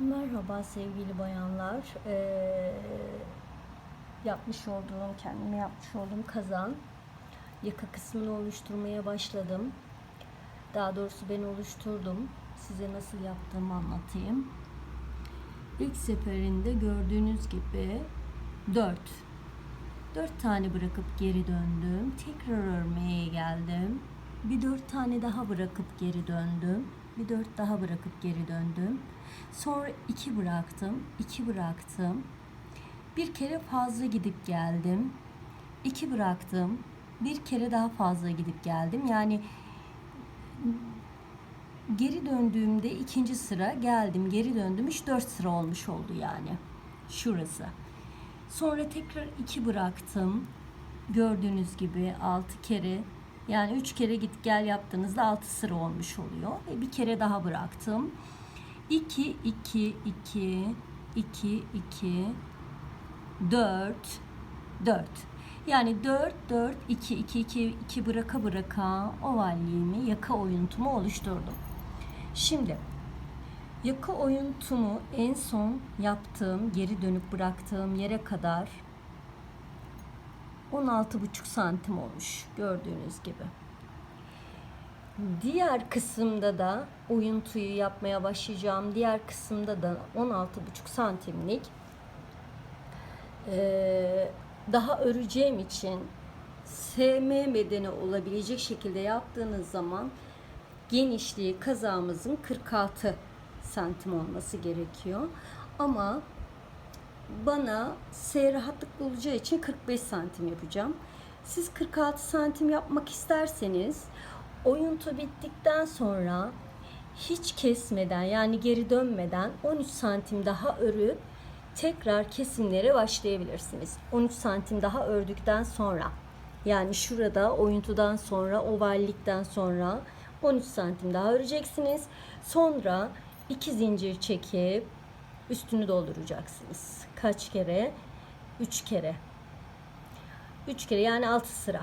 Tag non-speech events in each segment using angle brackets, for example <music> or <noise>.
Merhaba sevgili bayanlar. Ee, yapmış olduğum, kendime yapmış olduğum kazan yaka kısmını oluşturmaya başladım. Daha doğrusu ben oluşturdum. Size nasıl yaptığımı anlatayım. İlk seferinde gördüğünüz gibi 4 4 tane bırakıp geri döndüm. Tekrar örmeye geldim. Bir 4 tane daha bırakıp geri döndüm. Bir 4 daha bırakıp geri döndüm. Sonra 2 bıraktım. 2 bıraktım. Bir kere fazla gidip geldim. 2 bıraktım. Bir kere daha fazla gidip geldim. Yani geri döndüğümde ikinci sıra geldim. Geri döndüm. 3-4 sıra olmuş oldu yani. Şurası. Sonra tekrar 2 bıraktım. Gördüğünüz gibi 6 kere yani 3 kere git gel yaptığınızda 6 sıra olmuş oluyor. Ve bir kere daha bıraktım. 2 2 2 2 2 4 4 yani 4 4 2 2 2 2 bıraka bıraka ovalliğimi yaka oyuntumu oluşturdum. Şimdi Yaka oyuntumu en son yaptığım, geri dönüp bıraktığım yere kadar 16,5 santim olmuş gördüğünüz gibi. Diğer kısımda da oyuntuyu yapmaya başlayacağım. Diğer kısımda da 16,5 santimlik eee, daha öreceğim için SM bedeni olabilecek şekilde yaptığınız zaman genişliği kazağımızın 46 santim olması gerekiyor. Ama bana S rahatlıkla olacağı için 45 santim yapacağım. Siz 46 santim yapmak isterseniz oyuntu bittikten sonra hiç kesmeden yani geri dönmeden 13 santim daha örüp tekrar kesimlere başlayabilirsiniz. 13 santim daha ördükten sonra yani şurada oyuntudan sonra ovallikten sonra 13 santim daha öreceksiniz. Sonra iki zincir çekip üstünü dolduracaksınız. Kaç kere? 3 kere. 3 kere yani 6 sıra.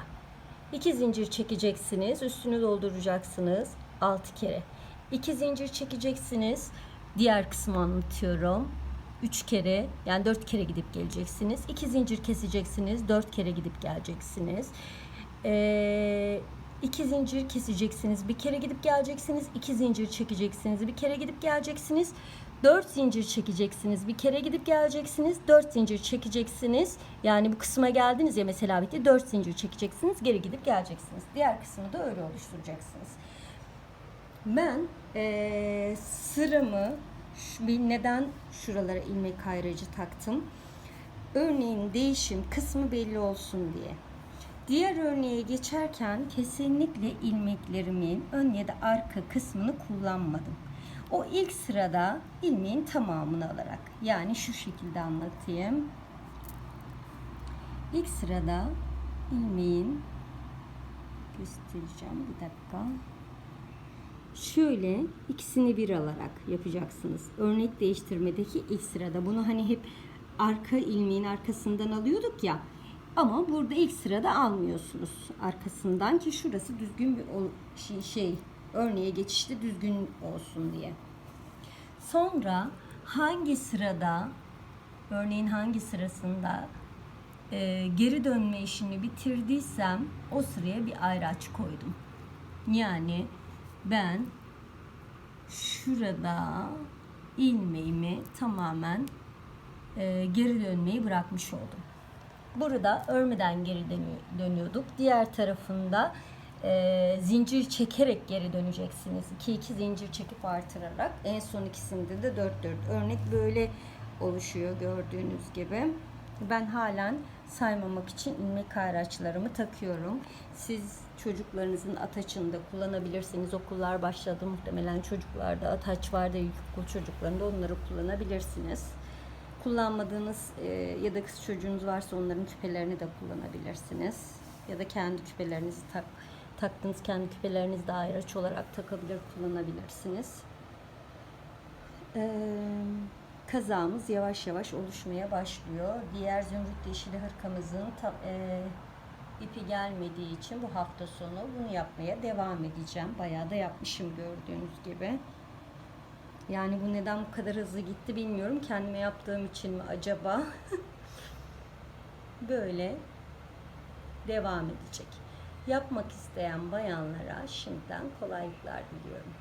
2 zincir çekeceksiniz, üstünü dolduracaksınız 6 kere. 2 zincir çekeceksiniz. Diğer kısmı anlatıyorum. 3 kere yani 4 kere gidip geleceksiniz. 2 zincir keseceksiniz. 4 kere gidip geleceksiniz. Ee, iki zincir keseceksiniz. Bir kere gidip geleceksiniz. iki zincir çekeceksiniz. Bir kere gidip geleceksiniz. Dört zincir çekeceksiniz. Bir kere gidip geleceksiniz. Dört zincir çekeceksiniz. Yani bu kısma geldiniz ya mesela bitti. Dört zincir çekeceksiniz. Geri gidip geleceksiniz. Diğer kısmı da öyle oluşturacaksınız. Ben eee sıramı bir neden şuralara ilmek kayracı taktım. Örneğin değişim kısmı belli olsun diye. Diğer örneğe geçerken kesinlikle ilmeklerimin ön ya da arka kısmını kullanmadım. O ilk sırada ilmeğin tamamını alarak yani şu şekilde anlatayım. İlk sırada ilmeğin göstereceğim bir dakika. Şöyle ikisini bir alarak yapacaksınız. Örnek değiştirmedeki ilk sırada. Bunu hani hep arka ilmeğin arkasından alıyorduk ya. Ama burada ilk sırada almıyorsunuz arkasından ki şurası düzgün bir şey, şey örneğe geçişte düzgün olsun diye. Sonra hangi sırada örneğin hangi sırasında e, geri dönme işini bitirdiysem o sıraya bir ayraç koydum. Yani ben şurada ilmeğimi tamamen e, geri dönmeyi bırakmış oldum. Burada örmeden geri dönü- dönüyorduk. Diğer tarafında e, zincir çekerek geri döneceksiniz. 2 2 zincir çekip artırarak en son ikisinde de 4 4 örnek böyle oluşuyor gördüğünüz gibi. Ben halen saymamak için ilmek ayraçlarımı takıyorum. Siz çocuklarınızın ataçında kullanabilirsiniz. Okullar başladı muhtemelen çocuklarda ataç var da ilkokul çocuklarında onları kullanabilirsiniz kullanmadığınız e, ya da kız çocuğunuz varsa onların küpelerini de kullanabilirsiniz. Ya da kendi küpelerinizi tak, taktığınız kendi küpelerinizi de ayraç olarak takabilir, kullanabilirsiniz. Ee, kazağımız yavaş yavaş oluşmaya başlıyor. Diğer zümrüt yeşili hırkamızın ta, e, ipi gelmediği için bu hafta sonu bunu yapmaya devam edeceğim. Bayağı da yapmışım gördüğünüz gibi. Yani bu neden bu kadar hızlı gitti bilmiyorum. Kendime yaptığım için mi acaba? <laughs> Böyle devam edecek. Yapmak isteyen bayanlara şimdiden kolaylıklar diliyorum.